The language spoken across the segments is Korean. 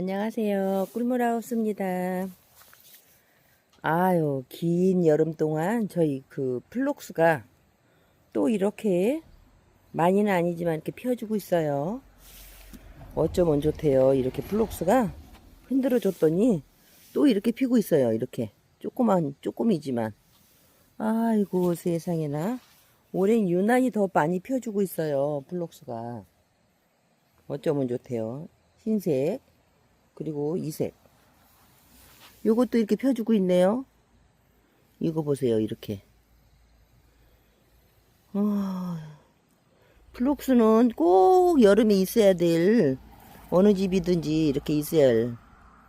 안녕하세요. 꿀물하우스입니다. 아유, 긴 여름 동안 저희 그 플록스가 또 이렇게 많이는 아니지만 이렇게 피워주고 있어요. 어쩌면 좋대요. 이렇게 플록스가 흔들어 줬더니 또 이렇게 피고 있어요. 이렇게. 조그만, 조금이지만. 아이고, 세상에나. 올해는 유난히 더 많이 펴주고 있어요. 플록스가. 어쩌면 좋대요. 흰색. 그리고 이색. 요것도 이렇게 펴주고 있네요. 이거 보세요, 이렇게. 아, 플록스는 꼭 여름에 있어야 될 어느 집이든지 이렇게 있어야 할.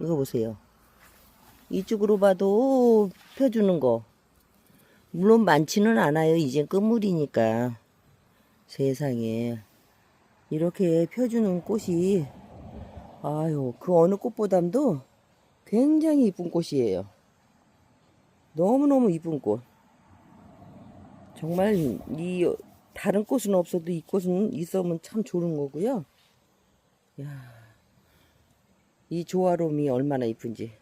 이거 보세요. 이쪽으로 봐도 펴주는 거. 물론 많지는 않아요. 이젠 끝물이니까. 세상에. 이렇게 펴주는 꽃이 아유, 그 어느 꽃보담도 굉장히 이쁜 꽃이에요. 너무너무 이쁜 꽃. 정말 이 다른 꽃은 없어도 이 꽃은 있으면 참 좋은 거고요. 야, 이 조화로움이 얼마나 이쁜지.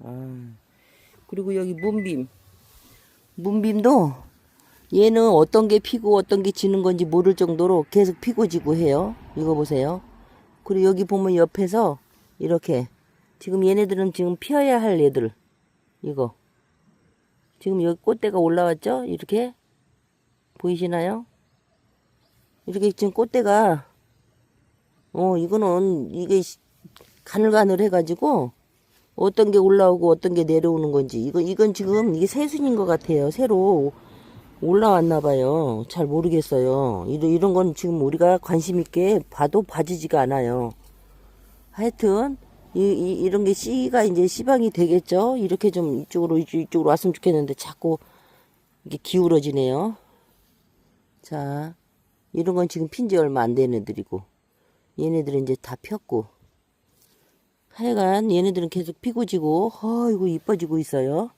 아, 그리고 여기 문빔. 문빔도 얘는 어떤 게 피고 어떤 게 지는 건지 모를 정도로 계속 피고 지고 해요. 이거 보세요. 그리고 여기 보면 옆에서 이렇게 지금 얘네들은 지금 피어야 할 애들. 이거. 지금 여기 꽃대가 올라왔죠? 이렇게? 보이시나요? 이렇게 지금 꽃대가 어 이거는 이게 시- 가늘가늘 해가지고 어떤 게 올라오고 어떤 게 내려오는 건지. 이건 이건 지금 이게 새순인 것 같아요 새로 올라왔나 봐요. 잘 모르겠어요. 이런, 이런 건 지금 우리가 관심 있게 봐도 봐지지가 않아요. 하여튼, 이, 이, 이런 게 씨가 이제 시방이 되겠죠? 이렇게 좀 이쪽으로, 이쪽- 이쪽으로 왔으면 좋겠는데 자꾸 이게 기울어지네요. 자, 이런 건 지금 핀지 얼마 안 된 애들이고, 얘네들은 이제 다 폈고, 하여간 얘네들은 계속 피고 지고, 어이구, 이뻐지고 있어요.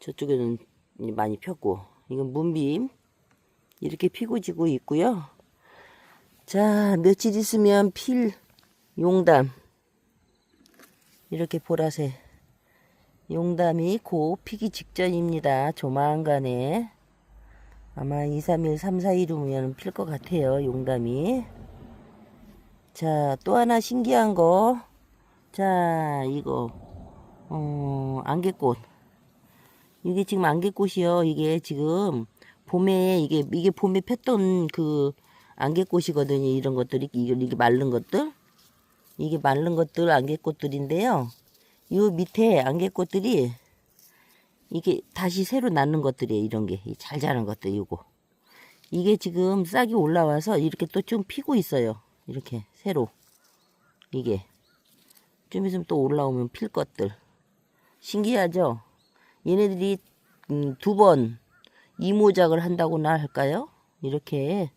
저쪽에는 많이 폈고. 이건 문빔. 이렇게 피고 지고 있고요. 자 며칠 있으면 필 용담. 이렇게 보라색. 용담이 곧 피기 직전입니다. 조만간에. 아마 2, 3일, 3, 4일이면 필 것 같아요. 용담이. 자 또 하나 신기한 거. 자 이거. 어 안개꽃 이게 지금 안개꽃이요. 이게 지금 봄에 이게 이게 봄에 폈던 그 안개꽃이거든요. 이런 것들이 이게, 마른 것들 이게 마른 것들 안개꽃들인데요. 요 밑에 안개꽃들이 이게 다시 새로 낳는 것들이에요. 이런 게 잘 자란 것들 이거 이게 지금 싹이 올라와서 이렇게 또 좀 피고 있어요. 이렇게 새로 이게 좀 있으면 또 올라오면 필 것들 신기하죠? 얘네들이 음, 두번 이모작을 한다고나 할까요? 이렇게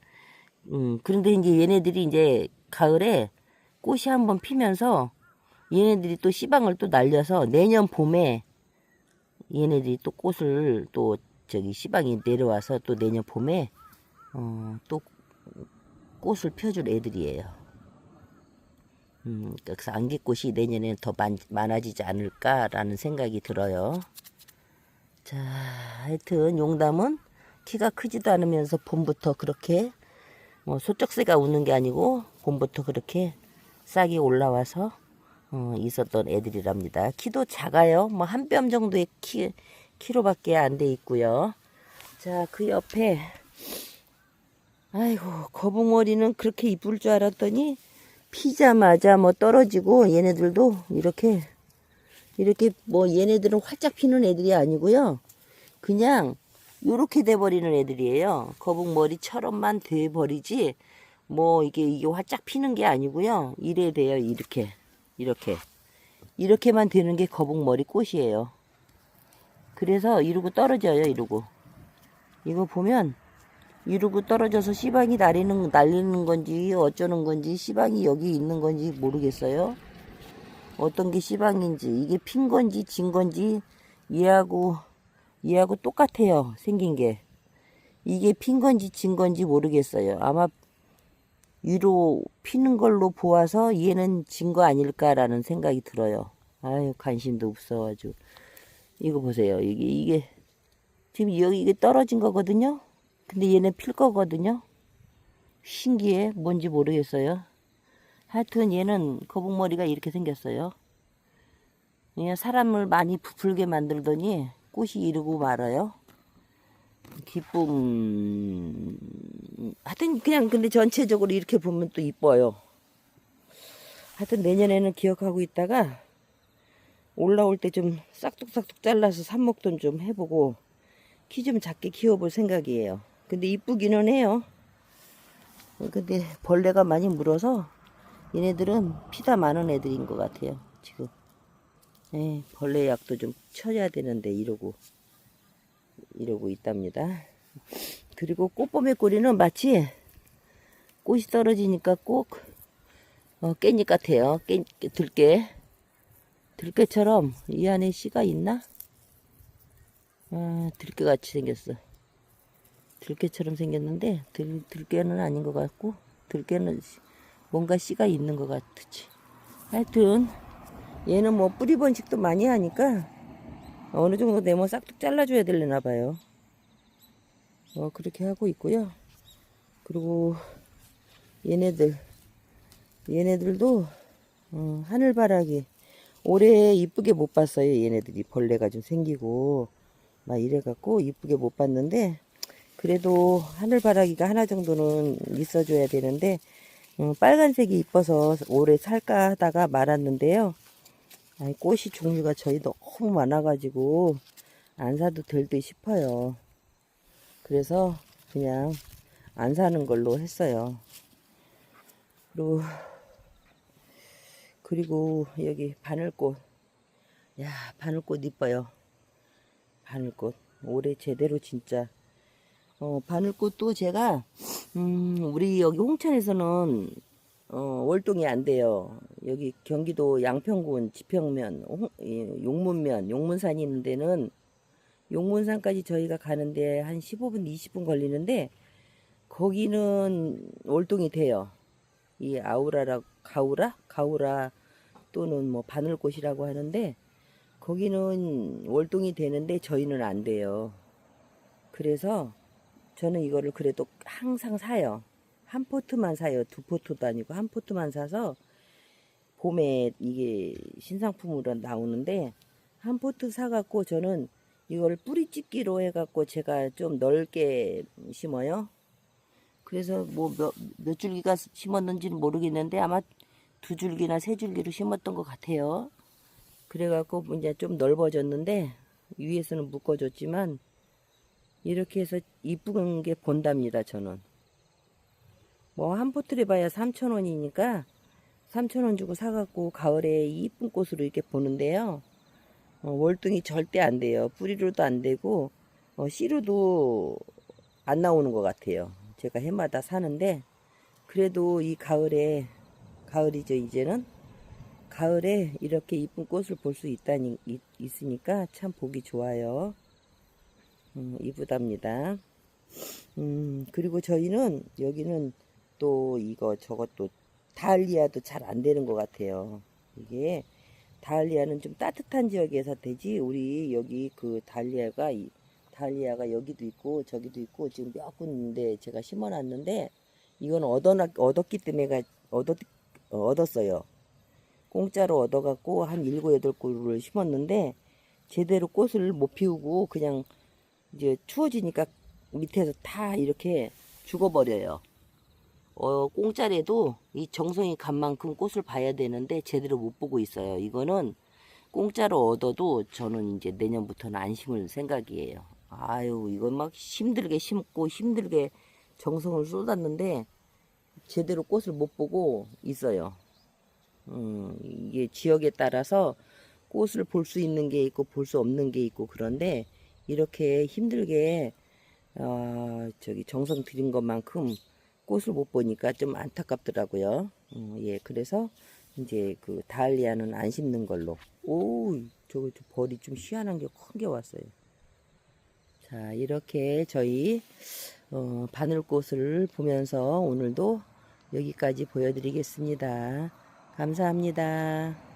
음, 그런데 이제 얘네들이 이제 가을에 꽃이 한번 피면서 얘네들이 또 씨방을 또 날려서 내년 봄에 얘네들이 또 꽃을 또 저기 씨방이 내려와서 또 내년 봄에 어, 또 꽃을 펴줄 애들이에요. 음, 그래서 안개꽃이 내년에 더 많, 많아지지 않을까라는 생각이 들어요. 자, 하여튼 용담은 키가 크지도 않으면서 봄부터 그렇게 뭐 소쩍새가 우는 게 아니고 봄부터 그렇게 싹이 올라와서 어, 있었던 애들이랍니다. 키도 작아요. 뭐 한 뼘 정도의 키 키로밖에 안 돼 있고요. 자, 그 옆에 아이고 거북머리는 그렇게 이쁠 줄 알았더니 피자마자 뭐 떨어지고 얘네들도 이렇게 이렇게 뭐 얘네들은 활짝 피는 애들이 아니고요. 그냥 요렇게 돼버리는 애들이에요. 거북머리처럼만 돼버리지 뭐 이게 이게 활짝 피는 게 아니고요. 이래 돼요. 이렇게 이렇게 이렇게만 되는 게 거북머리 꽃이에요. 그래서 이러고 떨어져요. 이러고 이거 보면 이러고 떨어져서 씨방이 날리는 날리는 건지 어쩌는 건지 씨방이 여기 있는 건지 모르겠어요. 어떤 게 씨방인지 이게 핀 건지 진 건지 얘하고 얘하고 똑같아요 생긴 게 이게 핀 건지 진 건지 모르겠어요 아마 위로 피는 걸로 보아서 얘는 진 거 아닐까라는 생각이 들어요. 아유, 관심도 없어가지고. 이거 보세요. 이게, 이게, 지금 여기 이게 떨어진 거거든요? 근데 얘는 필 거거든요? 신기해. 뭔지 모르겠어요. 하여튼 얘는 거북머리가 이렇게 생겼어요. 그냥 사람을 많이 부풀게 만들더니 꽃이 이르고 말아요. 기쁨. 하여튼 그냥 근데 전체적으로 이렇게 보면 또 이뻐요. 하여튼 내년에는 기억하고 있다가 올라올 때 좀 싹둑싹둑 잘라서 삽목돈 좀 해보고 키 좀 작게 키워볼 생각이에요. 근데 이쁘기는 해요. 근데 벌레가 많이 물어서 얘네들은 피가 많은 애들인 것 같아요. 지금. 예, 벌레 약도 좀 쳐야 되는데 이러고 이러고 있답니다. 그리고 꽃봄의 꼬리는 마치 꽃이 떨어지니까 꼭 어, 깻잎 같아요. 깻, 들깨. 들깨처럼 이 안에 씨가 있나? 아, 들깨 같이 생겼어. 들깨처럼 생겼는데 들, 들깨는 아닌 것 같고 들깨는 씨- 뭔가 씨가 있는 것 같지. 하여튼 얘는 뭐 뿌리 번식도 많이 하니까 어느 정도 되면 싹둑 잘라줘야 되려나 봐요. 어, 그렇게 하고 있고요. 그리고 얘네들, 얘네들도 어, 하늘바라기 올해 이쁘게 못 봤어요. 얘네들이 벌레가 좀 생기고 막 이래갖고 이쁘게 못 봤는데 그래도 하늘바라기가 하나 정도는 있어줘야 되는데 어, 빨간색이 이뻐서 올해 살까 하다가 말았는데요. 아니, 꽃이 종류가 저희 너무 많아가지고 안 사도 될 듯 싶어요. 그래서 그냥 안 사는 걸로 했어요. 그리고 그리고 여기 바늘꽃. 야, 바늘꽃 이뻐요. 바늘꽃. 올해 제대로 진짜. 어, 바늘꽃도 제가, 음, 우리 여기 홍천에서는, 어, 월동이 안 돼요. 여기 경기도 양평군 지평면, 홍, 이, 용문면, 용문산이 있는 데는 용문산까지 저희가 가는데 한 15분, 20분 걸리는데, 거기는 월동이 돼요. 이 아우라라, 가우라? 가우라 또는 뭐 바늘꽃이라고 하는데, 거기는 월동이 되는데 저희는 안 돼요. 그래서 저는 이거를 그래도 항상 사요. 한 포트만 사요. 두 포트도 아니고 한 포트만 사서 봄에 이게 신상품으로 나오는데 한 포트 사갖고 저는 이걸 뿌리 찢기로 해갖고 제가 좀 넓게 심어요. 그래서 뭐 몇, 몇 줄기가 심었는지는 모르겠는데 아마 두 줄기나 세 줄기로 심었던 것 같아요. 그래갖고 이제 좀 넓어졌는데 위에서는 묶어줬지만 이렇게 해서 이쁜 게 본답니다 저는. 뭐 한 포트를 봐야 3,000원이니까 3,000원 주고 사갖고 가을에 이쁜 꽃으로 이렇게 보는데요. 어, 월등히 절대 안 돼요. 뿌리로도 안 되고 어, 씨로도 안 나오는 것 같아요. 제가 해마다 사는데 그래도 이 가을에 가을이죠 이제는. 가을에 이렇게 이쁜 꽃을 볼 수 있다니 있, 있으니까 참 보기 좋아요. 음, 이쁘답니다. 음, 그리고 저희는 여기는 또 이거 저것도 다알리아도 잘 안 되는 것 같아요. 이게 다알리아는 좀 따뜻한 지역에서 되지 우리 여기 그 다알리아가 이- 다알리아가 여기도 있고 저기도 있고 지금 몇 군데 제가 심어놨는데 이건 얻어 얻었기 때문에 가- 얻었 어, 얻었어요. 공짜로 얻어갖고 한 일곱 여덟 그루를 심었는데 제대로 꽃을 못 피우고 그냥 이제 추워지니까 밑에서 다 이렇게 죽어버려요. 어, 공짜래도 이 정성이 간 만큼 꽃을 봐야 되는데 제대로 못 보고 있어요. 이거는 공짜로 얻어도 저는 이제 내년부터는 안 심을 생각이에요. 아유, 이건 막 힘들게 심고 힘들게 정성을 쏟았는데 제대로 꽃을 못 보고 있어요. 음, 이게 지역에 따라서 꽃을 볼 수 있는 게 있고 볼 수 없는 게 있고 그런데 이렇게 힘들게 어, 저기 정성 들인 것만큼 꽃을 못 보니까 좀 안타깝더라고요. 어, 예, 그래서 이제 그 다알리아는 안 심는 걸로. 오, 저거 저 벌이 좀 희한한 게 큰 게 왔어요. 자, 이렇게 저희 어, 바늘꽃을 보면서 오늘도 여기까지 보여드리겠습니다. 감사합니다.